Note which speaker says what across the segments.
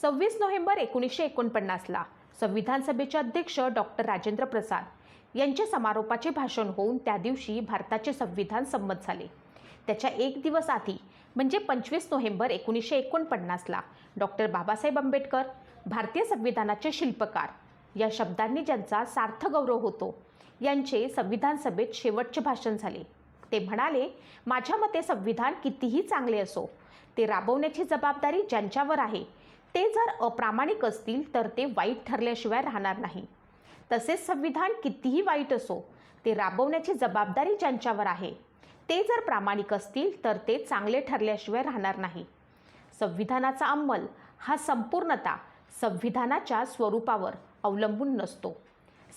Speaker 1: सव्वीस नोव्हेंबर एकोणीसशे एकोणपन्नासला संविधान सभेचे अध्यक्ष डॉक्टर राजेंद्र प्रसाद यांचे समारोपाचे भाषण होऊन त्या दिवशी भारताचे संविधान संमत झाले. त्याच्या एक दिवस आधी म्हणजे पंचवीस नोव्हेंबर एकोणीसशे एकोणपन्नासला डॉक्टर बाबासाहेब आंबेडकर भारतीय संविधानाचे शिल्पकार या शब्दांनी ज्यांचा सार्थ गौरव होतो यांचे संविधान सभेत शेवटचे भाषण झाले. ते म्हणाले माझ्या मते संविधान कितीही चांगले असो ते राबवण्याची जबाबदारी ज्यांच्यावर आहे ते जर अप्रामाणिक असतील तर ते वाईट ठरल्याशिवाय राहणार नाही. तसेच संविधान कितीही वाईट असो ते राबवण्याची जबाबदारी ज्यांच्यावर आहे ते जर प्रामाणिक असतील तर ते चांगले ठरल्याशिवाय राहणार नाही. संविधानाचा अंमल हा संपूर्णता संविधानाच्या स्वरूपावर अवलंबून नसतो.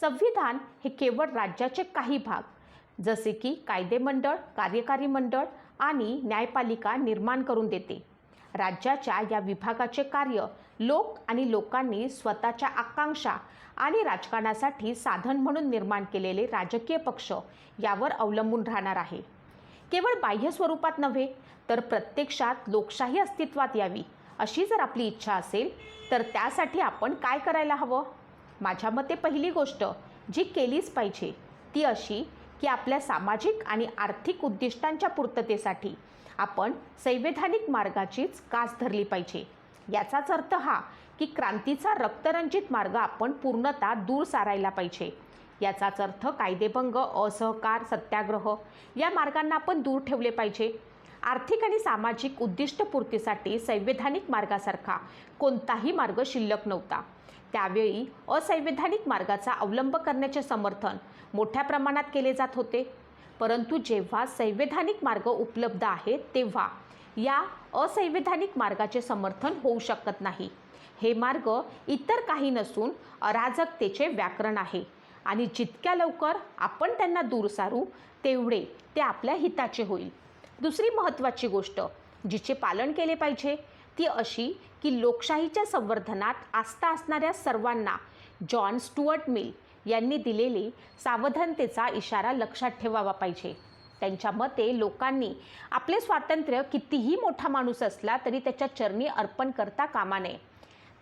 Speaker 1: संविधान हे केवळ राज्याचे काही भाग जसे की कायदेमंडळ कार्यकारी मंडळ आणि न्यायपालिका निर्माण करून देते. राज्याच्या या विभागाचे कार्य लोक आणि लोकांनी स्वतःच्या आकांक्षा आणि राजकारणासाठी साधन म्हणून निर्माण केलेले राजकीय पक्ष यावर अवलंबून राहणार आहे. केवळ बाह्य स्वरूपात नव्हे तर प्रत्यक्षात लोकशाही अस्तित्वात यावी अशी जर आपली इच्छा असेल तर त्यासाठी आपण काय करायला हवं? माझ्या मते पहिली गोष्ट जी केलीच पाहिजे ती अशी की आपल्या सामाजिक आणि आर्थिक उद्दिष्टांच्या पूर्ततेसाठी आपण संवैधानिक मार्गाचीच कास धरली पाहिजे. याचाच अर्थ हा की क्रांतीचा रक्तरंजित मार्ग आपण पूर्णतः दूर सारायला पाहिजे. याचाच अर्थ कायदेभंग असहकार सत्याग्रह या मार्गांना आपण दूर ठेवले पाहिजे. आर्थिक आणि सामाजिक उद्दिष्टपूर्तीसाठी संवैधानिक मार्गासारखा कोणताही मार्ग शिल्लक नव्हता. त्यावेळी असंवैधानिक मार्गाचा अवलंब करण्याचे समर्थन मोठ्या प्रमाणात केले जात होते. परंतु जेव्हा संवैधानिक मार्ग उपलब्ध आहेत तेव्हा या असंवैधानिक मार्गाचे समर्थन होऊ शकत नाही. हे मार्ग इतर काही नसून अराजकतेचे व्याकरण आहे आणि जितक्या लवकर आपण त्यांना दूर सारू तेवढे ते आपल्या हिताचे होईल. दुसरी महत्त्वाची गोष्ट जिचे पालन केले पाहिजे ती अशी की लोकशाहीच्या संवर्धनात आस्था असणाऱ्या सर्वांना जॉन स्टुअर्ट मिल यांनी दिलेली सावधानतेचा इशारा लक्षात ठेवावा पाहिजे. त्यांच्या मते लोकांनी आपले स्वातंत्र्य कितीही मोठा माणूस असला तरी त्याच्या चरणी अर्पण करता कामा नये.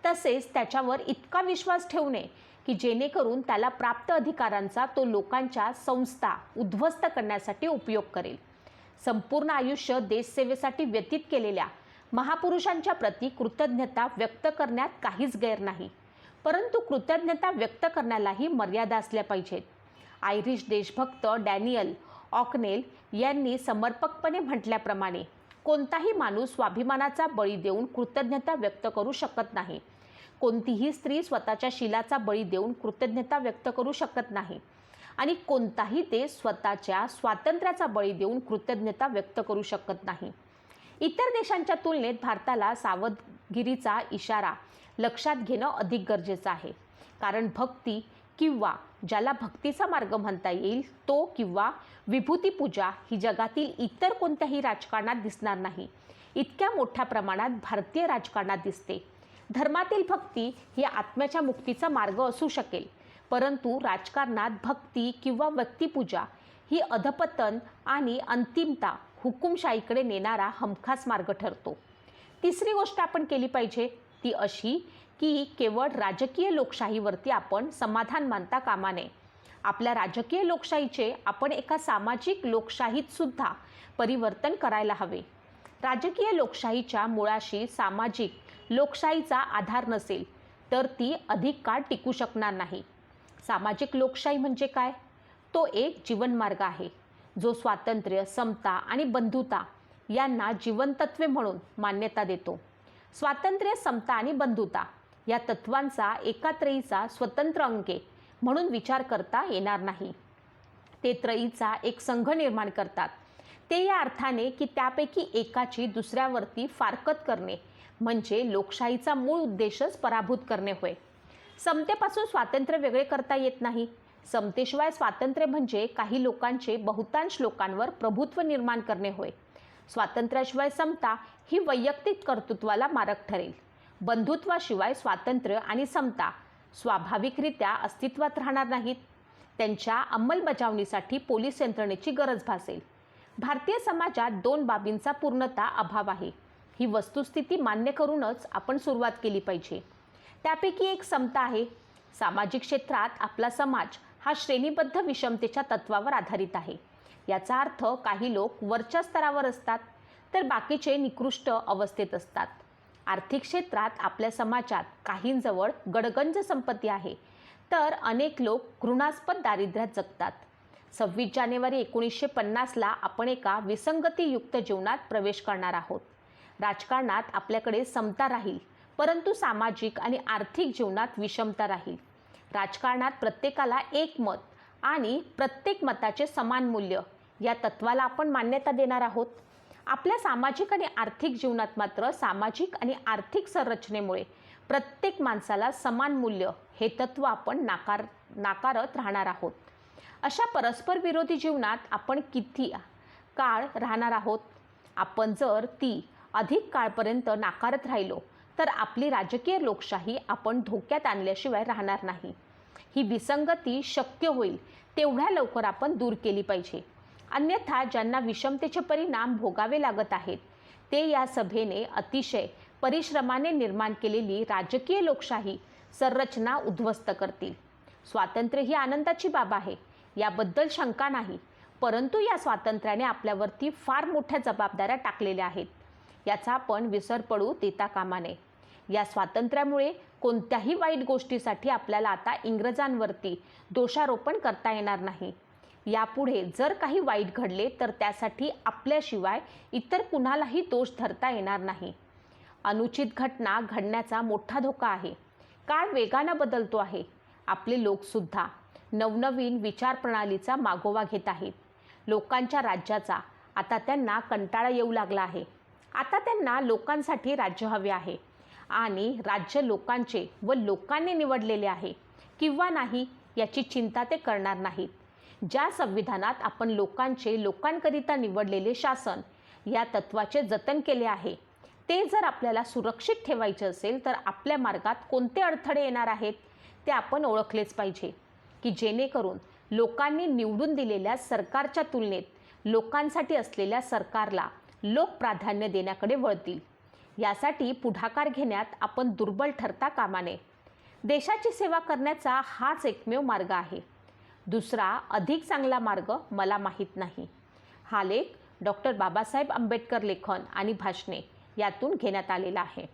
Speaker 1: तसेच त्याच्यावर इतका विश्वास ठेवू नये की जेणेकरून त्याला प्राप्त अधिकारांचा तो लोकांच्या संस्था उद्ध्वस्त करण्यासाठी उपयोग करेल. संपूर्ण आयुष्य देशसेवेसाठी व्यतीत केलेल्या महापुरुषांच्या प्रती कृतज्ञता व्यक्त करण्यात काहीच गैर नाही. परंतु कृतज्ञता व्यक्त करण्यालाही मर्यादा असल्या पाहिजेत. आयरिश देशभक्त डॅनियल ऑकनेल यांनी समर्पकपणे म्हटल्याप्रमाणे कोणताही माणूस स्वाभिमानाचा बळी देऊन कृतज्ञता व्यक्त करू शकत नाही. कोणतीही स्त्री स्वतःच्या शिलाचा बळी देऊन कृतज्ञता व्यक्त करू शकत नाही. आणि कोणताही देश स्वतःच्या स्वातंत्र्याचा बळी देऊन कृतज्ञता व्यक्त करू शकत नाही. इतर देशांच्या तुलनेत भारताला सावधगिरीचा इशारा लक्षात घेणं अधिक गरजेचं आहे. कारण भक्ती किंवा ज्याला भक्तीचा मार्ग म्हणता येईल तो किंवा विभूतीपूजा ही जगातील इतर कोणत्याही राजकारणात दिसणार नाही. इतक्या मोठ्या प्रमाणात भारतीय राजकारणात दिसते. धर्मातील भक्ती ही आत्म्याच्या मुक्तीचा मार्ग असू शकेल. परंतु राजकारणात भक्ती किंवा व्यक्तिपूजा ही अधपतन आणि अंतिमता हुकुमशाहीकडे नेणारा हमखास मार्ग ठरतो. तिसरी गोष्ट आपण केली पाहिजे ती अशी की केवळ राजकीय लोकशाहीवरती आपण समाधान मानता कामा नये. आपल्या राजकीय लोकशाहीचे आपण एका सामाजिक लोकशाहीत सुद्धा परिवर्तन करायला हवे. राजकीय लोकशाहीच्या मुळाशी सामाजिक लोकशाहीचा आधार नसेल तर ती अधिक काळ टिकू शकणार नाही. सामाजिक लोकशाही म्हणजे काय? तो एक जीवनमार्ग आहे. जो स्वातंत्र्य समता आणि बंधुता यांना जीवनतत्वे म्हणून मान्यता देतो. स्वातंत्र्य समता आणि बंधुता या तत्वांचा एका त्रयीचा स्वतंत्र अंके म्हणून विचार करता येणार नाही. ते त्रयीचा एक संघ निर्माण करतात. ते या अर्थाने की त्यापैकी एकाची दुसऱ्यावरती फारकत करणे म्हणजे लोकशाहीचा मूळ उद्देशच पराभूत करणे होय. समतेपासून स्वातंत्र्य वेगळे करता येत नाही. समतेशिवाय स्वातंत्र्य म्हणजे काही लोकांचे बहुतांश लोकांवर प्रभुत्व निर्माण करणे होय. स्वातंत्र्याशिवाय समता ही वैयक्तिक कर्तृत्वाला मारक ठरेल. बंधुत्वाशिवाय स्वातंत्र्य आणि समता स्वाभाविकरित्या अस्तित्वात राहणार नाहीत. त्यांच्या अंमलबजावणीसाठी पोलीस यंत्रणेची गरज भासेल. भारतीय समाजात दोन बाबींचा पूर्णता अभाव आहे. ही वस्तुस्थिती मान्य करूनच आपण सुरुवात केली पाहिजे. त्यापैकी एक समता आहे. सामाजिक क्षेत्रात आपला समाज हा श्रेणीबद्ध विषमतेच्या तत्वावर आधारित आहे. याचा अर्थ काही लोक वरच्या स्तरावर असतात तर बाकीचे निकृष्ट अवस्थेत असतात. आर्थिक क्षेत्रात आपल्या समाजात काहींजवळ गडगंज संपत्ती आहे तर अनेक लोक घृणास्पद दारिद्र्यात जगतात. सव्वीस जानेवारी एकोणीसशे पन्नासला आपण एका विसंगतीयुक्त जीवनात प्रवेश करणार आहोत. राजकारणात आपल्याकडे समता राहील परंतु सामाजिक आणि आर्थिक जीवनात विषमता राहील. राजकारणात प्रत्येकाला एक मत आणि प्रत्येक मताचे समान मूल्य या तत्वाला आपण मान्यता देणार आहोत. आपल्या सामाजिक आणि आर्थिक जीवनात मात्र सामाजिक आणि आर्थिक संरचनेमुळे प्रत्येक माणसाला समान मूल्य हे तत्व आपण नाकार नाकारत राहणार आहोत. अशा परस्पर विरोधी जीवनात आपण किती काळ राहणार आहोत? आपण जर ती अधिक काळपर्यंत नाकारत राहिलो तर आपली राजकीय लोकशाही आपण धोक्यात आणल्याशिवाय राहणार नाही. ही विसंगती शक्य होईल तेवढ्या लवकर आपण दूर केली पाहिजे. अन्यथा ज्यांना विषमतेचे परिणाम भोगावे लागत आहेत ते या सभेने अतिशय परिश्रमाने निर्माण केलेली राजकीय लोकशाही संरचना उद्ध्वस्त करतील. स्वातंत्र्य ही आनंदाची बाब आहे याबद्दल शंका नाही परंतु या स्वातंत्र्याने आपल्यावरती फार मोठ्या जबाबदाऱ्या टाकलेल्या आहेत. याचा आपण विसर पडू देता कामा नये. या स्वातंत्र्यामुळे कोणत्याही वाईट गोष्टीसाठी आपल्याला आता इंग्रजांवरती दोषारोपण करता येणार नाही. यापुढे जर काही वाईट घडले तर त्यासाठी आपल्याशिवाय इतर कुणालाही दोष धरता येणार नाही. अनुचित घटना घडण्याचा मोठा धोका आहे. काळ वेगानं बदलतो आहे. आपले लोकसुद्धा नवनवीन विचारप्रणालीचा मागोवा घेत आहेत. लोकांच्या राज्याचा आता त्यांना कंटाळा येऊ लागला आहे. आता त्यांना लोकांसाठी राज्य हवे आहे. आणि राज्य लोकांचे व लोकांनी निवडलेले आहे. किंवा नाही याची चिंता ते करणार नाहीत. ज्या संविधानात आपण लोकांचे लोकांकरिता निवडलेले शासन या तत्वाचे जतन केले आहे ते जर आपल्याला सुरक्षित ठेवायचे असेल तर आपल्या मार्गात कोणते अडथळे येणार आहेत ते आपण ओळखलेच पाहिजे. की जेणेकरून लोकांनी निवडून दिलेल्या सरकारच्या तुलनेत लोकांसाठी असलेल्या सरकारला लोक प्राधान्य देण्याकडे वळतील. यासाठी पुढाकार घेण्यात आपण दुर्बल ठरता कामा नये. देशाची सेवा करण्याचा हाच एकमेव मार्ग आहे. दुसरा अधिक चांगला मार्ग मला माहीत नाही. हा लेख डॉक्टर बाबासाहेब आंबेडकर लेखन आणि भाषणे यातून घेण्यात आलेला आहे.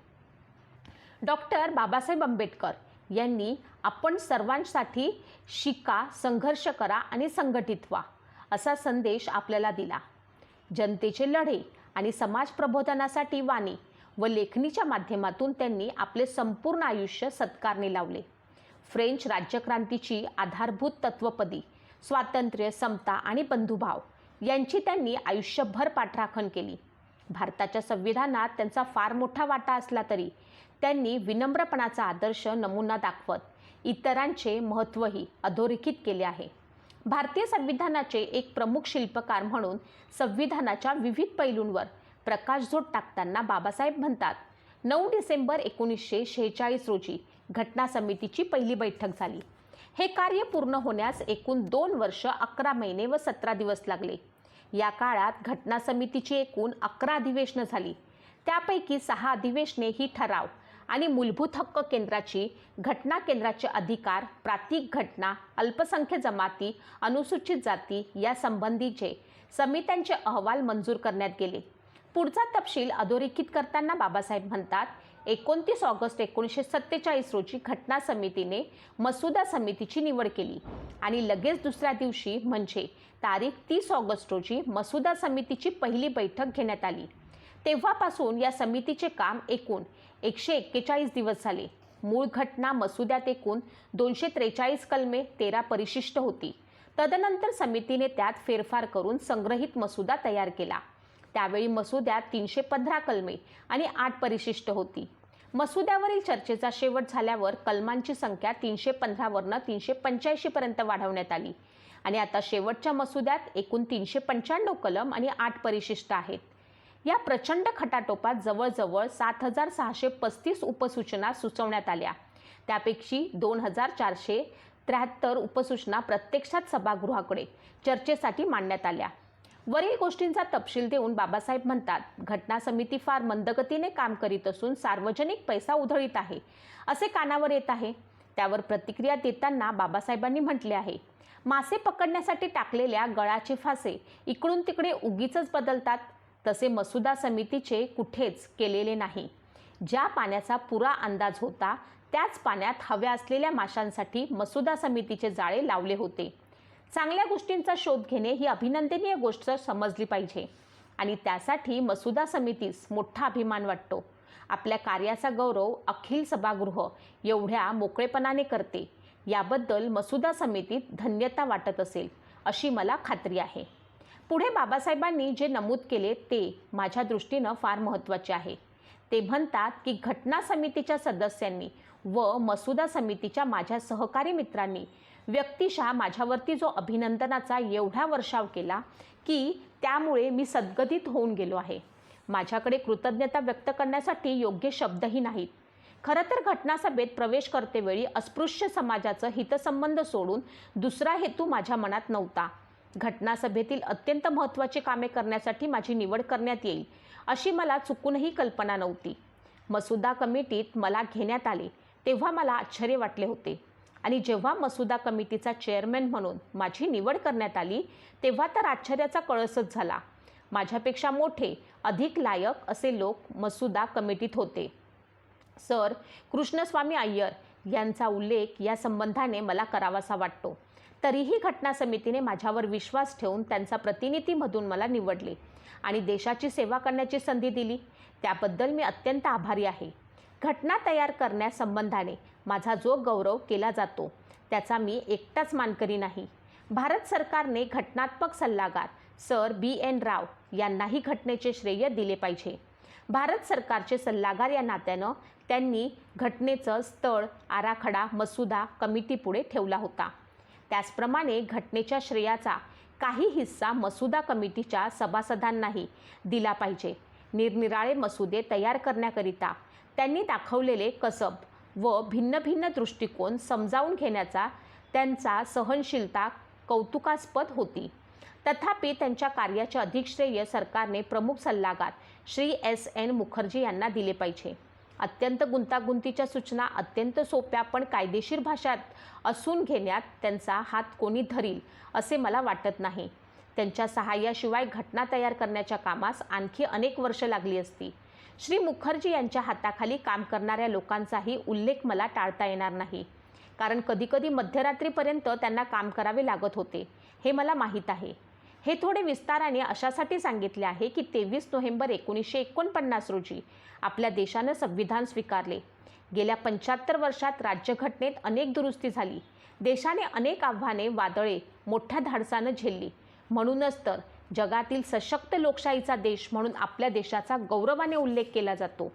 Speaker 1: डॉक्टर बाबासाहेब आंबेडकर यांनी आपण सर्वांसाठी शिका संघर्ष करा आणि संघटित व्हा असा संदेश आपल्याला दिला. जनतेचे लढे आणि समाज प्रबोधनासाठी वाणी व लेखणीच्या माध्यमातून त्यांनी आपले संपूर्ण आयुष्य सत्कारने लावले. फ्रेंच राज्यक्रांतीची आधारभूत तत्वपदी स्वातंत्र्य समता आणि बंधुभाव यांची त्यांनी आयुष्यभर पाठराखण केली. भारताच्या संविधानात त्यांचा फार मोठा वाटा असला तरी त्यांनी विनम्रपणाचा आदर्श नमुना दाखवत इतरांचे महत्त्वही अधोरेखित केले आहे. भारतीय संविधानाचे एक प्रमुख शिल्पकार म्हणून संविधानाच्या विविध पैलूंवर प्रकाशझोत टाकताना बाबासाहेब म्हणतात नऊ डिसेंबर एकोणीसशे शेहेचाळीस रोजी घटना समितीची पहिली बैठक झाली. हे कार्य पूर्ण होण्यास एकूण दोन वर्ष अकरा महिने व सतरा दिवस लागले. या काळात घटना समितीची एकूण अकरा अधिवेशनं झाली. त्यापैकी सहा अधिवेशने ही ठराव आणि मूलभूत हक्क केंद्राची घटना केंद्राचे अधिकार प्रातिक घटना अल्पसंख्य जमाती अनुसूचित जाती या संबंधीचे समित्यांचे अहवाल मंजूर करण्यात गेले. पुढचा तपशील अधोरेखित करताना बाबासाहेब म्हणतात एकोणतीस ऑगस्ट एकोणीसशे सत्तेचाळीस रोजी घटना समितीने मसुदा समितीची निवड केली. आणि लगेच दुसऱ्या दिवशी म्हणजे तारीख तीस ऑगस्ट रोजी मसुदा समितीची पहिली बैठक घेण्यात आली. तेव्हापासून या समितीचे काम एकूण एकशे एक्केचाळीस दिवस झाले. मूळ घटना मसुद्यात एकूण दोनशे त्रेचाळीस कलमे तेरा परिशिष्ट होती. तदनंतर समितीने त्यात फेरफार करून संग्रहित मसुदा तयार केला. त्यावेळी मसुद्यात तीनशे पंधरा कलमे आणि आठ परिशिष्ट होती. मसुद्यावरील चर्चेचा शेवट झाल्यावर कलमांची संख्या तीनशे पंधरावरनं तीनशे पंच्याऐंशीपर्यंत वाढवण्यात आली. आणि आता शेवटच्या मसुद्यात एकूण तीनशे पंच्याण्णव कलम आणि आठ परिशिष्ट आहेत. या प्रचंड खटाटोपात जवळजवळ सात हजार सहाशे पस्तीस उपसूचना सुचवण्यात आल्या. त्यापैकी दोन हजार चारशे त्र्याहत्तर उपसूचना प्रत्यक्षात सभागृहाकडे चर्चेसाठी मांडण्यात आल्या. वरील गोष्टींचा तपशील देऊन बाबासाहेब म्हणतात घटना समिती फार मंदगतीने काम करीत असून सार्वजनिक पैसा उधळीत आहे. असे कानावर येत आहे. त्यावर प्रतिक्रिया देताना बाबासाहेबांनी म्हटले आहे मासे पकडण्यासाठी टाकलेल्या गळाचे फासे इकडून तिकडे उगीच बदलतात. तसे मसुदा समितीचे कुठेच केलेले नाही. ज्या पाण्याचा पुरा अंदाज होता त्याच पाण्यात हव्या असलेल्या माशांसाठी मसुदा समितीचे जाळे लावले होते. चांगल्या गोष्टींचा शोध घेणे ही अभिनंदनीय गोष्ट समजली पाहिजे. आणि त्यासाठी मसुदा समितीस मोठा अभिमान वाटतो. आपल्या कार्याचा गौरव अखिल सभागृह एवढ्या मोकळेपणाने करते. याबद्दल मसुदा समितीत धन्यता वाटत असेल अशी मला खात्री आहे. पुढे बाबासाहेबांनी जे नमूद केले ते माझ्या दृष्टीनं फार महत्त्वाचे आहे. ते म्हणतात की घटना समितीच्या सदस्यांनी व मसुदा समितीच्या माझ्या सहकारी मित्रांनी व्यक्तिशः माझ्यावरती जो अभिनंदनाचा एवढा वर्षाव केला की त्यामुळे मी सद्गदित होऊन गेलो आहे. माझ्याकडे कृतज्ञता व्यक्त करण्यासाठी योग्य शब्दही नाहीत. खरं तर घटनासभेत प्रवेश करतेवेळी अस्पृश्य समाजाचं हितसंबंध सोडून दुसरा हेतू माझ्या मनात नव्हता. घटनासभेतील अत्यंत महत्त्वाची कामे करण्यासाठी माझी निवड करण्यात येईल अशी मला चुकूनही कल्पना नव्हती. मसुदा कमिटीत मला घेण्यात आले तेव्हा मला आश्चर्य वाटले होते. आणि जेव्हा मसुदा कमिटीचा चेअरमॅन म्हणून माझी निवड करण्यात आली तेव्हा तर आश्चर्याचा कळसच झाला. माझ्यापेक्षा मोठे अधिक लायक असे लोक मसुदा कमिटीत होते. सर कृष्णस्वामी अय्यर यांचा उल्लेख या संबंधाने मला करावासा वाटतो. तरीही घटना समितीने माझ्यावर विश्वास ठेवून त्यांचा प्रतिनिधीमधून मला निवडले आणि देशाची सेवा करण्याची संधी दिली. त्याबद्दल मी अत्यंत आभारी आहे. घटना तयार करण्यासंबंधाने माझा जो गौरव केला जातो त्याचा मी एकटाच मानकरी नाही. भारत सरकारने घटनात्मक सल्लागार सर बी एन राव यांनाही घटनेचे श्रेय दिले पाहिजे. भारत सरकारचे सल्लागार या नात्यानं त्यांनी घटनेचं स्थळ आराखडा मसुदा कमिटीपुढे ठेवला होता. त्याचप्रमाणे घटनेच्या श्रेयाचा काही हिस्सा मसुदा कमिटीच्या सभासदांनाही दिला पाहिजे. निरनिराळे मसुदे तयार करण्याकरिता त्यांनी दाखवलेले कसब व भिन्न भिन्न दृष्टिकोन समजावून घेण्याचा त्यांचा सहनशीलता कौतुकास्पद होती. तथापि त्यांच्या कार्याचे अधिक श्रेय सरकारने प्रमुख सल्लागार श्री एस एन मुखर्जी यांना दिले पाहिजे. अत्यंत गुंतागुंतीच्या सूचना अत्यंत सोप्या पण कायदेशीर भाषात असून घेण्यात त्यांचा हात कोणी धरील असे मला वाटत नाही. त्यांच्या सहाय्याशिवाय घटना तयार करण्याच्या कामास आणखी अनेक वर्ष लागली असती. श्री मुखर्जी यांच्या हाताखाली काम करणाऱ्या लोकांचाही उल्लेख मला टाळता येणार नाही. कारण कधीकधी मध्यरात्रीपर्यंत त्यांना काम करावे लागत होते. हे मला माहीत आहे. हे थोडे विस्ताराने अशासाठी सांगितले आहे की तेवीस नोव्हेंबर एकोणीसशे एकोणपन्नास रोजी आपल्या देशानं संविधान स्वीकारले. गेल्या पंच्याहत्तर वर्षात राज्यघटनेत अनेक दुरुस्ती झाली. देशाने अनेक आव्हाने वादळे मोठ्या धाडसानं झेलली. म्हणूनच तर जगातील सशक्त लोकशाहीचा देश म्हणून आपल्या देशाचा गौरवाने उल्लेख केला जातो.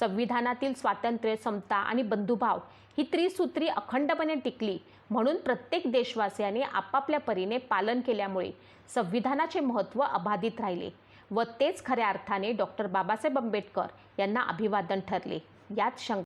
Speaker 1: संविधानातील स्वातंत्र्य समता आणि बंधुभाव ही त्रिसूत्री अखंडपणे टिकली म्हणून प्रत्येक देशवासियाने आपापल्या परीने पालन केल्यामुळे संविधानाचे महत्त्व अबाधित राहिले व तेच खऱ्या अर्थाने डॉक्टर बाबासाहेब आंबेडकर यांना अभिवादन ठरले. यात शंका